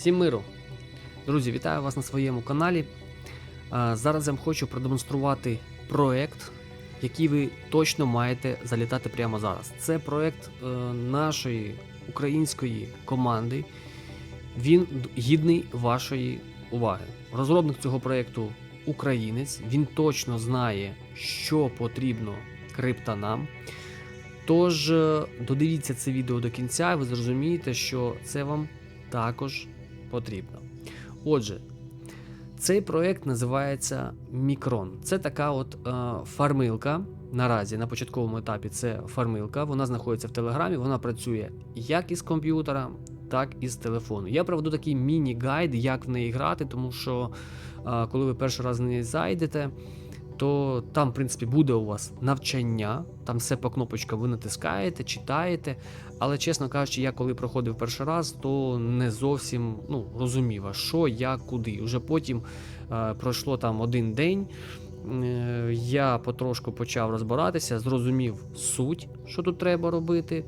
Всім миру! Друзі, вітаю вас на своєму каналі. Зараз я вам хочу продемонструвати проект, який ви точно маєте залітати прямо зараз. Це проект е, нашої української команди. Він гідний вашої уваги. Розробник цього проекту українець. Він точно знає, що потрібно криптонам. Тож е, додивіться це відео до кінця, і ви зрозумієте, що це вам також потрібно. Отже, цей проект називається Мікрон. Це така от е, фармилка. Наразі на початковому етапі це фармилка. Вона знаходиться в Телеграмі, вона працює як із комп'ютера, так і з телефону. Я проведу такий міні-гайд, як в неї грати, тому що е, коли ви перший раз в неї зайдете, то там, в принципі, буде у вас навчання, там все по кнопочкам ви натискаєте, читаєте. Але, чесно кажучи, я коли проходив перший раз, то не зовсім ну, розумів, а що, як, куди. Уже потім е, пройшло там один день. е, Я потрошку почав розбиратися, зрозумів суть, що тут треба робити.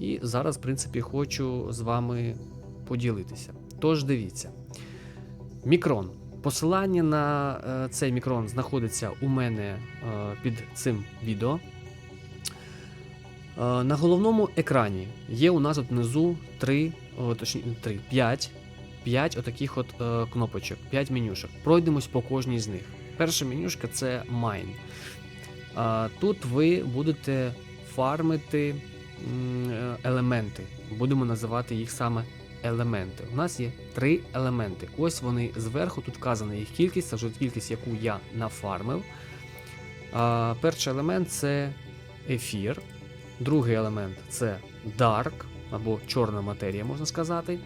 І зараз, в принципі, хочу з вами поділитися. Тож дивіться. Мікрон. Посилання на е, цей мікрон знаходиться у мене е, під цим відео. Е, на головному екрані є у нас от внизу 3, о, точні, 3, 5, 5 отаких от кнопочок, 5 менюшок. Пройдемось по кожній з них. Перша менюшка це Mine. Тут ви будете фармити елементи. Будемо називати їх саме елементи. У нас є три елементи. Ось вони зверху, тут вказана їх кількість, це кількість, яку я нафармив. А, перший елемент це ефір. Другий елемент це Dark або чорна матерія, можна сказати.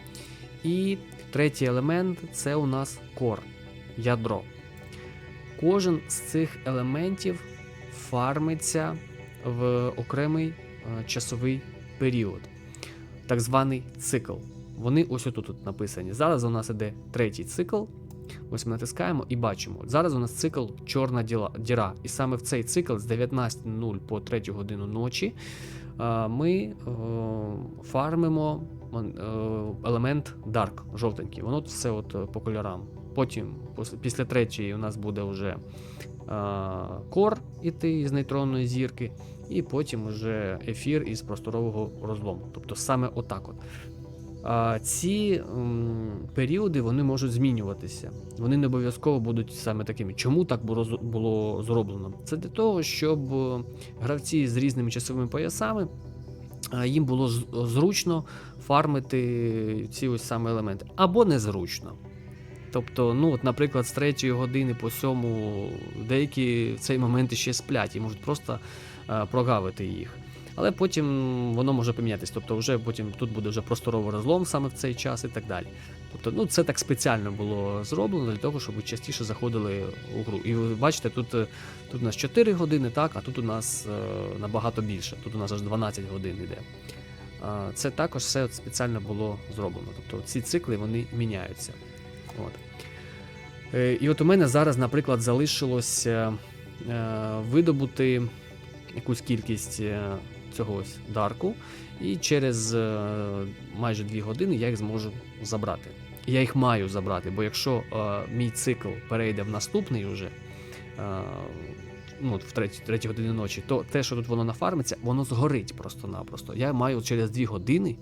І третій елемент це у нас Core, ядро. Кожен з цих елементів фармиться в окремий е, часовий період, так званий цикл. Вони ось отут тут написані. Зараз у нас іде третій цикл. Ось ми натискаємо і бачимо. Зараз у нас цикл чорна діра. І саме в цей цикл з 19.00 по 3 годину ночі е, ми е, фармимо е, елемент Dark, жовтенький. Воно все от по кольорам. Потім, після третьої, у нас буде вже кор іти з нейтронної зірки, і потім вже ефір із просторового розлому. Тобто саме отак от. Ці періоди вони можуть змінюватися. Вони не обов'язково будуть саме такими. Чому так було, зроблено? Це для того, щоб е, гравці з різними часовими поясами їм було зручно фармити ці ось саме елементи. Або незручно. Тобто, ну, от, наприклад, з 3 години по 7 деякі в цей момент ще сплять і можуть просто е, прогавити їх. Але потім воно може помінятися. Тобто, вже потім тут буде вже просторовий розлом саме в цей час і так далі. Тобто, ну це так спеціально було зроблено для того, щоб ви частіше заходили у гру. І ви бачите, тут, е, тут у нас 4 години, так, а тут у нас е, набагато більше. Тут у нас аж 12 годин йде. Це також все спеціально було зроблено. Тобто ці цикли вони міняються. От. Е, І от у мене зараз, наприклад, залишилось видобути якусь кількість цього ось дарку, і через е, майже 2 години я їх зможу забрати. Я їх маю забрати, бо якщо е, мій цикл перейде в наступний уже. е, Ну, в третій, третій годині ночі, то те, що тут воно нафармиться, воно згорить просто-напросто. Я маю через 2 години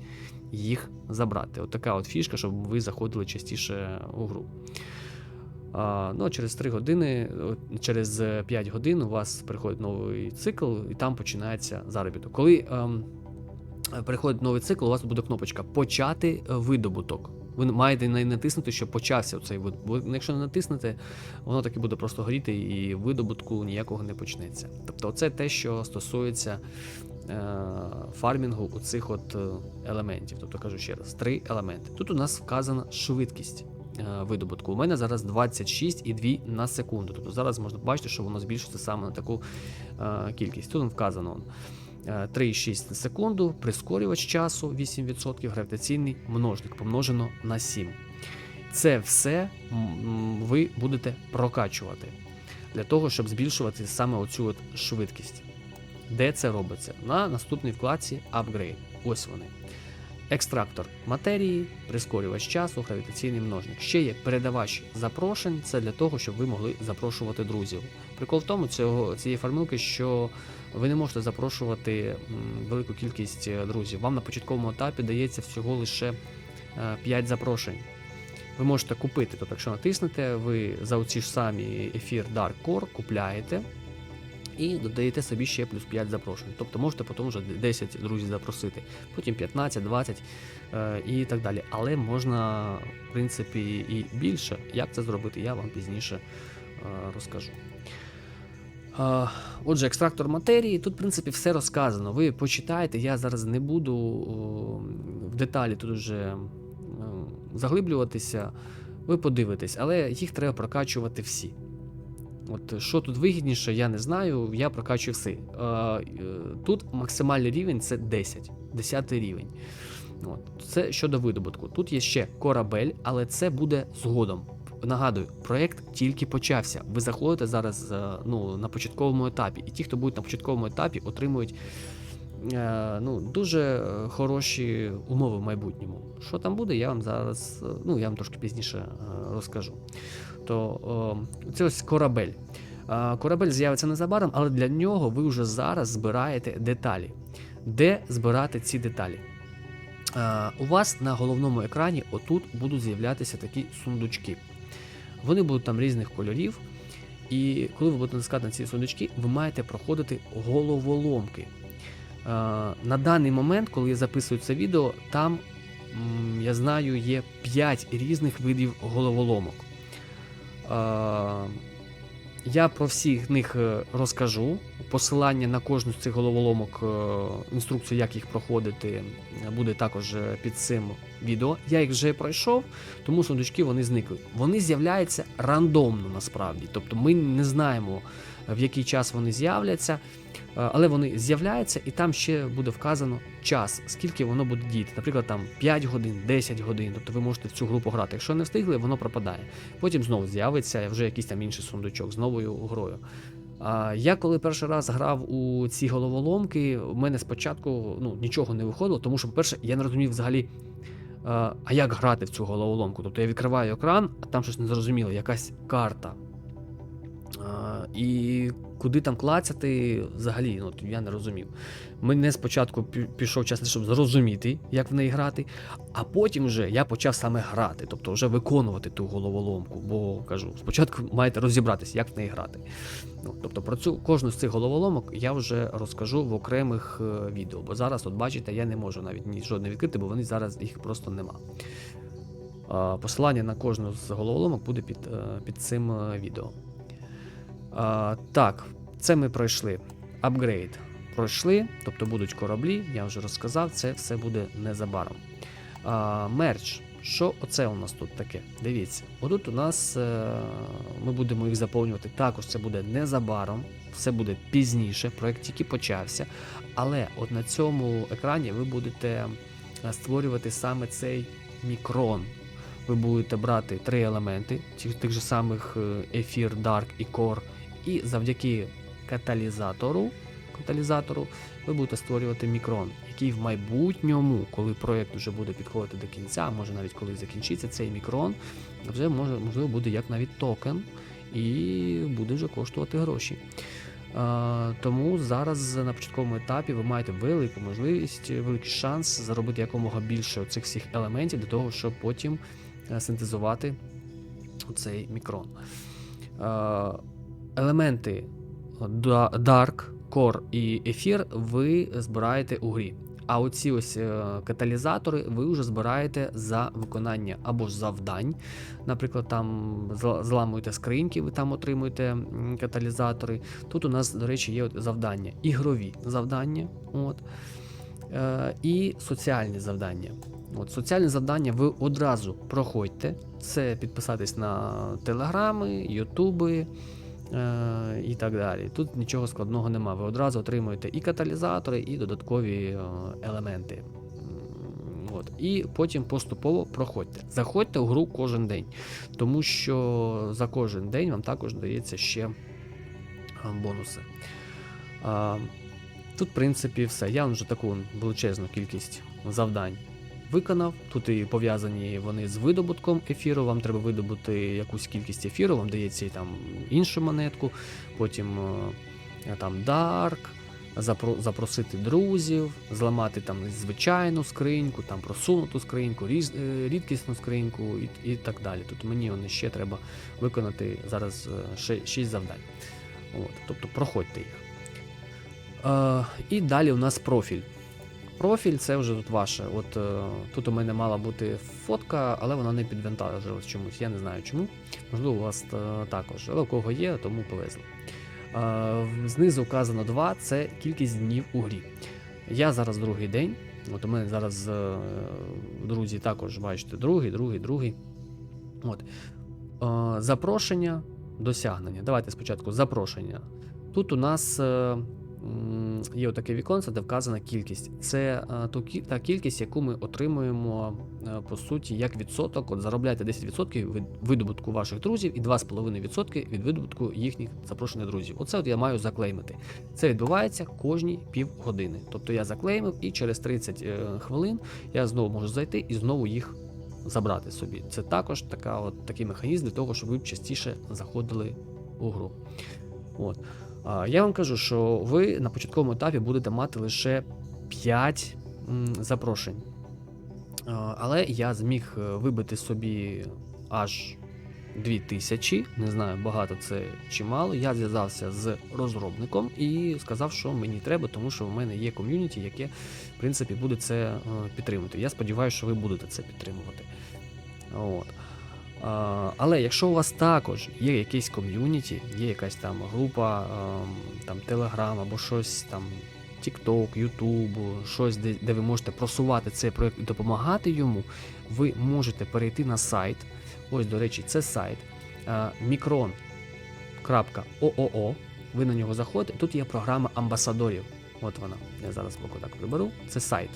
їх забрати. От така от фішка, щоб ви заходили частіше у гру. Ну, через 3 години, через 5 годин у вас приходить новий цикл, і там починається заробіток. Коли ем, приходить новий цикл, у вас буде кнопочка Почати видобуток. Ви маєте на натиснути, щоб почався цей вид. Бо якщо не натиснете, воно таки буде просто горіти і видобутку ніякого не почнеться. Тобто, це те, що стосується е, фармінгу у цих от е, елементів. Тобто кажу ще раз, три елементи. Тут у нас вказана швидкість е, видобутку. У мене зараз 26,2 на секунду. Тобто зараз можна бачити, що воно збільшується саме на таку е, кількість. Тут вказано. е, 3,6 на секунду, прискорювач часу 8%, гравітаційний множник помножено на 7. Це все ви будете прокачувати для того, щоб збільшувати саме оцю от швидкість. Де це робиться? На наступній вкладці Upgrade. Ось вони. Екстрактор матерії, прискорювач часу, гравітаційний множник. Ще є передавач запрошень. Це для того, щоб ви могли запрошувати друзів. Прикол в тому цього, цієї формулки, що ви не можете запрошувати велику кількість е, друзів. Вам на початковому етапі дається всього лише 5 запрошень. Ви можете купити, тобто, якщо натиснете, ви за оці ж самі ефір Dark Core купляєте і додаєте собі ще плюс 5 запрошень. Тобто можете потім вже 10 друзів запросити, потім 15, 20 е, і так далі. Але можна, в принципі, і більше. Як це зробити, я вам пізніше е, розкажу. Е, Отже, екстрактор матерії, тут, в принципі, все розказано. Ви почитаєте, я зараз не буду в деталі тут вже заглиблюватися, ви подивитесь, але їх треба прокачувати всі. От що тут вигідніше, я не знаю, я прокачую все. Е, е, Тут максимальний рівень це 10, 10 рівень. От. Це щодо видобутку. Тут є ще корабель, але це буде згодом. Нагадую, проєкт тільки почався. Ви заходите зараз е, ну, на початковому етапі, і ті, хто будуть на початковому етапі, отримують е, ну, дуже е, хороші умови в майбутньому. Що там буде, я вам зараз, е, ну я вам трошки пізніше е, розкажу. То е, це ось корабель. Е, Корабель з'явиться незабаром, але для нього ви вже зараз збираєте деталі. Де збирати ці деталі? Е, У вас на головному екрані отут будуть з'являтися такі сундучки. Вони будуть там різних кольорів. І коли ви будете натискати на ці сундучки, ви маєте проходити головоломки. Е, На даний момент, коли я записую це відео, там, я знаю, є 5 різних видів головоломок. Е, Я про всіх них е, розкажу. Посилання на кожну з цих головоломок, інструкцію, як їх проходити, буде також під цим відео. Я їх вже пройшов, тому сундучки вони зникли. Вони з'являються рандомно насправді. Тобто ми не знаємо, в який час вони з'являться, але вони з'являються, і там ще буде вказано час, скільки воно буде діяти. Наприклад, там 5 годин, 10 годин. Тобто ви можете в цю групу грати. Якщо не встигли, воно пропадає. Потім знову з'явиться вже якийсь там інший сундучок з новою грою. Я коли перший раз грав у ці головоломки, у мене спочатку ну, нічого не виходило, тому що, по-перше, я не розумів взагалі, а, а як грати в цю головоломку. Тобто я відкриваю екран, а там щось незрозуміло, якась карта. І куди там клацяти, взагалі, ну, я не розумів. Мене спочатку пішов час, щоб зрозуміти, як в неї грати, а потім вже я почав саме грати, тобто вже виконувати ту головоломку. Бо кажу, спочатку маєте розібратися, як в неї грати. Ну, тобто про цю кожну з цих головоломок я вже розкажу в окремих е, відео. Бо зараз, от бачите, я не можу навіть ні жодне відкрити, бо вони зараз їх просто нема. Посилання на кожну з головоломок буде під, е, під цим е, відео. А, так, це ми пройшли. Апгрейд пройшли, тобто будуть кораблі, я вже розказав, це все буде незабаром. А, мерч. Що оце у нас тут таке? Дивіться, отут у нас е, ми будемо їх заповнювати. Також це буде незабаром, все буде пізніше, проект тільки почався. Але от на цьому екрані ви будете е, створювати саме цей мікрон. Ви будете брати три елементи, тих, тих же самих е, ефір, Dark і Core, і завдяки каталізатору, каталізатору ви будете створювати мікрон, який в майбутньому, коли проєкт вже буде підходити до кінця, може навіть коли закінчиться цей мікрон, вже може, можливо буде як навіть токен і буде вже коштувати гроші. Тому зараз на початковому етапі ви маєте велику можливість, великий шанс заробити якомога більше цих всіх елементів для того, щоб потім е, синтезувати цей мікрон. Елементи Dark, Core і Ефір ви збираєте у грі. А оці ось е, каталізатори ви вже збираєте за виконання або ж завдань. Наприклад, там зламуєте скриньки, ви там отримуєте каталізатори. Тут у нас, до речі, є завдання, ігрові завдання. От. Е, і соціальні завдання. От, соціальні завдання ви одразу проходьте. Це підписатись на телеграми, ютуби і так далі. Тут нічого складного нема. Ви одразу отримуєте і каталізатори, і додаткові е, елементи. От. І потім поступово проходьте. Заходьте у гру кожен день, тому що за кожен день вам також дається ще е, бонуси. Тут, в принципі, все. Я вам вже таку величезну кількість завдань виконав. Тут і пов'язані вони з видобутком ефіру. Вам треба видобути якусь кількість ефіру, вам дається і там іншу монетку, потім е, там Dark, запросити друзів, зламати там звичайну скриньку, там просунуту скриньку, різ, е, рідкісну скриньку і, і так далі. Тут мені вони ще треба виконати зараз е, 6 завдань. От, тобто проходьте їх. Е, і далі у нас профіль. Профіль це вже тут ваше. От е, тут у мене мала бути фотка, але вона не підвантажилась чомусь. Я не знаю чому. Можливо, у вас е, також. Але у кого є, тому повезло. Е, знизу вказано 2 це кількість днів у грі. Я зараз другий день. От у мене зараз друзі також бачите, другий, другий, другий. От. Запрошення, досягнення. Давайте спочатку запрошення. Тут у нас є отаке віконце, де вказана кількість. Це е, та кількість, яку ми отримуємо е, по суті як відсоток. От заробляєте 10% від видобутку ваших друзів і 2,5% від видобутку їхніх запрошених друзів. Оце от я маю заклеймити. Це відбувається кожні півгодини. Тобто я заклеймив і через 30 е, хвилин я знову можу зайти і знову їх забрати собі. Це також така, от, такий механізм для того, щоб ви частіше заходили у гру. От. Я вам кажу, що ви на початковому етапі будете мати лише 5 запрошень. Але я зміг е, вибити собі аж 2000, не знаю, багато це чи мало. Я зв'язався з розробником і сказав, що мені треба, тому що в мене є ком'юніті, яке в принципі буде це е, підтримувати. Я сподіваюся, що ви будете це підтримувати. От. Але якщо у вас також є якийсь ком'юніті, є якась там група, там Telegram або щось там. TikTok, YouTube, щось, де, де ви можете просувати цей проект і допомагати йому, ви можете перейти на сайт. Ось, до речі, це сайт micron.oo. Ви на нього заходите. Тут є програма амбасадорів. От вона. Я зараз боку так приберу. Це сайт.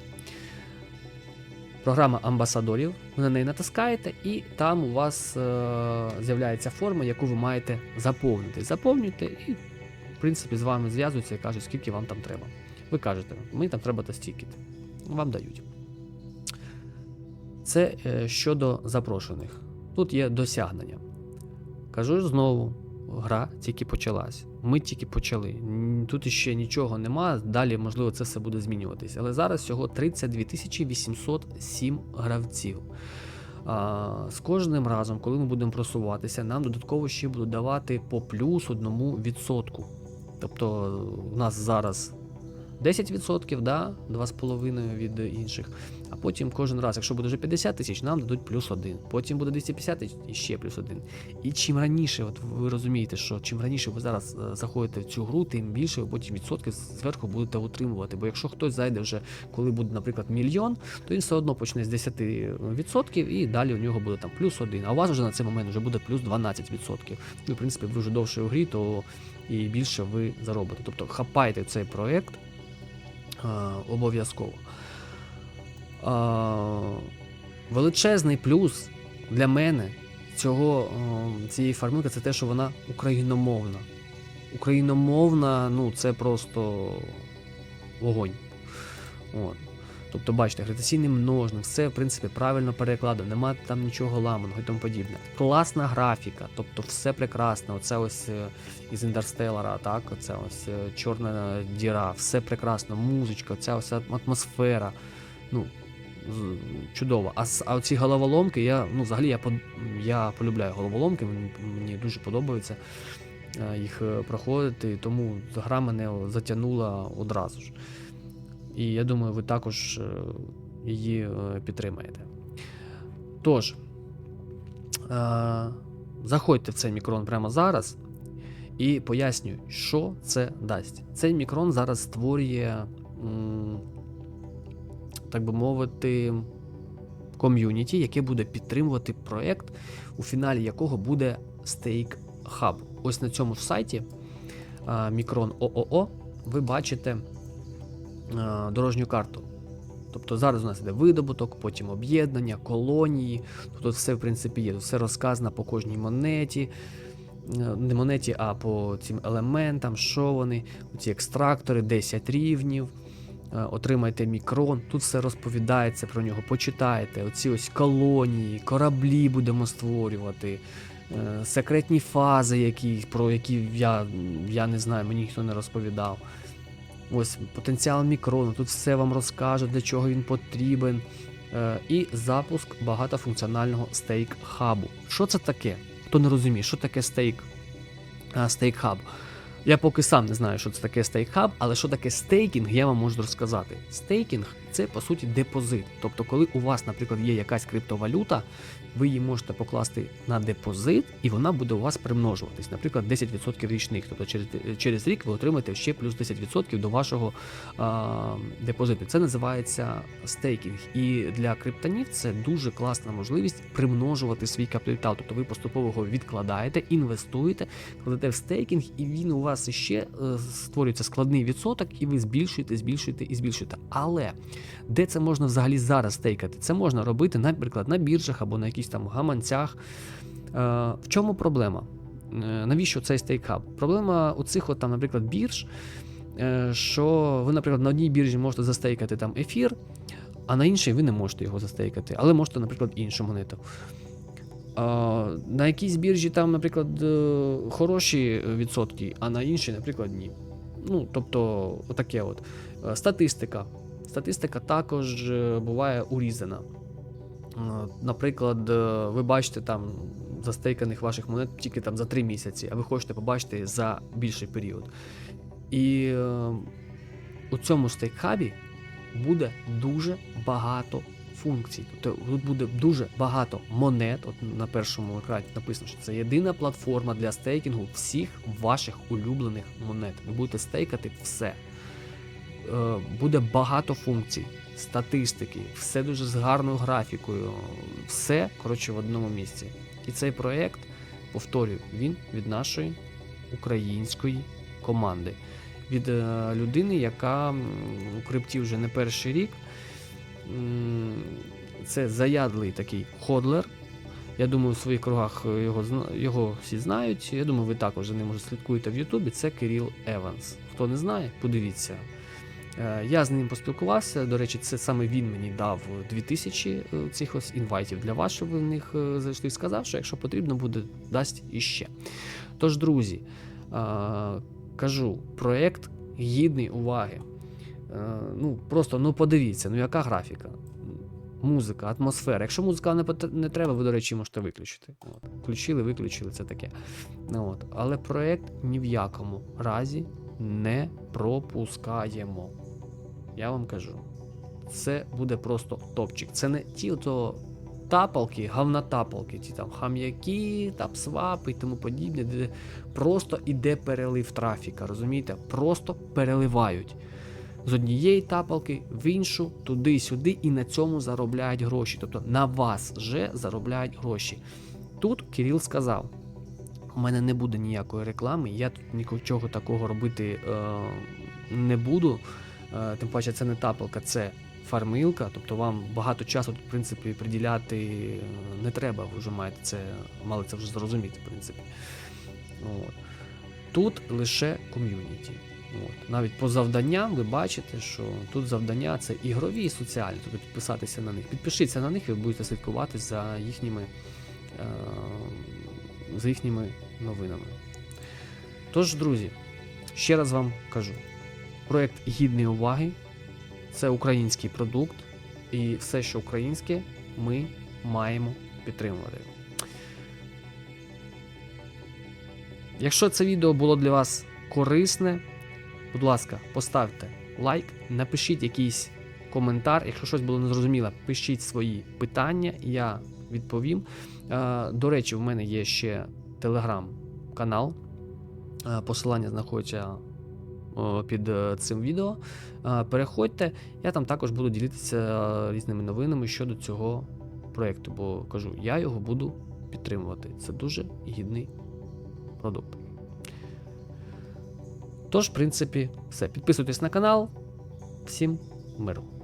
Програма амбасадорів. Ви на неї натискаєте, і там у вас е, з'являється форма, яку ви маєте заповнити. Заповнюєте, і, в принципі, з вами зв'язуються і кажуть, скільки вам там треба. Ви кажете, мені там треба та стільки. Вам дають. Це е, щодо запрошених. Тут є досягнення. Кажу знову, гра тільки почалась. Ми тільки почали. Тут ще нічого нема. Далі, можливо, це все буде змінюватись. Але зараз всього 32 807 гравців. А, з кожним разом, коли ми будемо просуватися, нам додатково ще будуть давати по плюс одному відсотку. Тобто, у нас зараз 10%, да, 2,5 від інших. А потім кожен раз, якщо буде вже 50 тисяч, нам дадуть плюс один. Потім буде 250 тисяч і ще плюс один. І чим раніше, от ви розумієте, що чим раніше ви зараз е, заходите в цю гру, тим більше ви потім відсотків зверху будете отримувати. Бо якщо хтось зайде вже, коли буде, наприклад, мільйон, то він все одно почне з 10% і далі у нього буде там плюс один. А у вас вже на цей момент вже буде плюс 12%. Ну, в принципі, ви вже довше у грі, то і більше ви заробите. Тобто хапайте цей проект обов'язково. Величезний плюс для мене цього, цієї фарминки це те, що вона україномовна. Україномовна, ну це просто вогонь. От. Тобто, бачите, гравітаційний множник, все в принципі правильно перекладено, нема там нічого ламаного і тому подібне. Класна графіка, тобто все прекрасно. Оце ось е, із Інтерстеллара, так, оце ось е, чорна діра, все прекрасно, музичка, ця ось атмосфера. Ну, чудово. А, а оці головоломки, я, ну, взагалі я, я полюбляю головоломки, мені, дуже подобається е, їх проходити, тому гра мене затягнула одразу ж. І я думаю, ви також е, її е, підтримаєте. Тож, е, заходьте в цей мікрон прямо зараз і пояснюю, що це дасть. Цей мікрон зараз створює, так би мовити, ком'юніті, яке буде підтримувати проект, у фіналі якого буде Stake Hub. Ось на цьому сайті Micron OOO ви бачите дорожню карту. Тобто зараз у нас іде видобуток, потім об'єднання, колонії. Тут все, в принципі, є. Тут все розказано по кожній монеті. Е, Не монеті, а по цим елементам, що вони, ці екстрактори, 10 рівнів. е, отримайте мікрон. Тут все розповідається про нього. Почитайте. Оці ось колонії, кораблі будемо створювати. е, Секретні фази, які, про які я, я не знаю, мені ніхто не розповідав. Ось потенціал мікрону, тут все вам розкажуть, для чого він потрібен. Е, І запуск багатофункціонального стейк хабу. Що це таке? Хто не розуміє, що таке стейк, стейк хаб? Я поки сам не знаю, що це таке стейк хаб, але що таке стейкінг, я вам можу розказати. Стейкінг це по суті депозит. Тобто, коли у вас, наприклад, є якась криптовалюта, ви її можете покласти на депозит, і вона буде у вас примножуватись. Наприклад, 10% річних. Тобто через, через рік ви отримаєте ще плюс 10% до вашого а, депозиту. Це називається стейкінг. І для криптонів це дуже класна можливість примножувати свій капітал. Тобто ви поступово його відкладаєте, інвестуєте, кладете в стейкінг, і він у вас ще е, створюється складний відсоток, і ви збільшуєте, збільшуєте і збільшуєте. Але де це можна взагалі зараз стейкати? Це можна робити, наприклад, на біржах або на якихось там гаманцях. Е, В чому проблема? Е, Навіщо цей стейкхаб? Проблема у цих, от, там, наприклад, бірж, що ви, наприклад, на одній біржі можете застейкати там ефір, а на іншій ви не можете його застейкати, але можете, наприклад, іншу монету. На якійсь біржі там, наприклад, е, хороші відсотки, а на іншій, наприклад, ні. Ну, тобто, отаке от. Е, Статистика. Статистика також е, буває урізана. Наприклад, ви бачите там застейканих ваших монет тільки там за 3 місяці, а ви хочете побачити за більший період. І у цьому стейкхабі буде дуже багато функцій. Тобто тут буде дуже багато монет. От на першому екрані написано, що це єдина платформа для стейкінгу всіх ваших улюблених монет. Ви будете стейкати все. Е, Буде багато функцій, статистики, все дуже з гарною графікою, все коротше в одному місці. І цей проект, повторюю, він від нашої української команди, від е, людини, яка у крипті вже не перший рік. Це заядлий такий ходлер. Я думаю, в своїх кругах його, його всі знають. Я думаю, ви також за ним вже слідкуєте в Ютубі. Це Кирил Еванс. Хто не знає, подивіться. Е, Я з ним поспілкувався. До речі, це саме він мені дав 2000 е, цих ось інвайтів для вас, щоб ви в них е, зайшли. Сказав, що якщо потрібно буде, дасть іще. Тож, друзі, е, кажу, проект гідний уваги. Е, Ну, просто ну подивіться, ну яка графіка. Музика, атмосфера. Якщо музика не, не треба, ви, до речі, можете виключити. От. Включили, виключили, це таке. Ну, от. Але проект ні в якому разі не пропускаємо. Я вам кажу. Це буде просто топчик. Це не ті ото тапалки, говнотапалки, ті там хам'яки, тапсвапи і тому подібне, де просто іде перелив трафіка, розумієте? Просто переливають з однієї тапалки в іншу, туди-сюди, і на цьому заробляють гроші. Тобто на вас вже заробляють гроші. Тут Кирил сказав: у мене не буде ніякої реклами, я тут нічого такого робити е, не буду. Е, тим паче, це не тапалка, це фармилка, тобто вам багато часу в принципі, приділяти е, не треба, ви вже маєте це, мали це вже зрозуміти, в принципі. От. Тут лише ком'юніті. От. Навіть по завданням ви бачите, що тут завдання це ігрові і соціальні, тобто підписатися на них. Підпишіться на них і ви будете слідкувати за їхніми, е, за їхніми новинами. Тож, друзі, ще раз вам кажу: проект гідний уваги, це український продукт, і все, що українське, ми маємо підтримувати. Якщо це відео було для вас корисне, будь ласка, поставте лайк, напишіть якийсь коментар. Якщо щось було незрозуміло, пишіть свої питання, я відповім. Е, До речі, в мене є ще телеграм-канал. Е, Посилання знаходиться під е, цим відео. Переходьте, я там також буду ділитися різними новинами щодо цього проєкту, бо кажу, я його буду підтримувати. Це дуже гідний продукт. Тож, в принципі, все. Підписуйтесь на канал. Всім миру.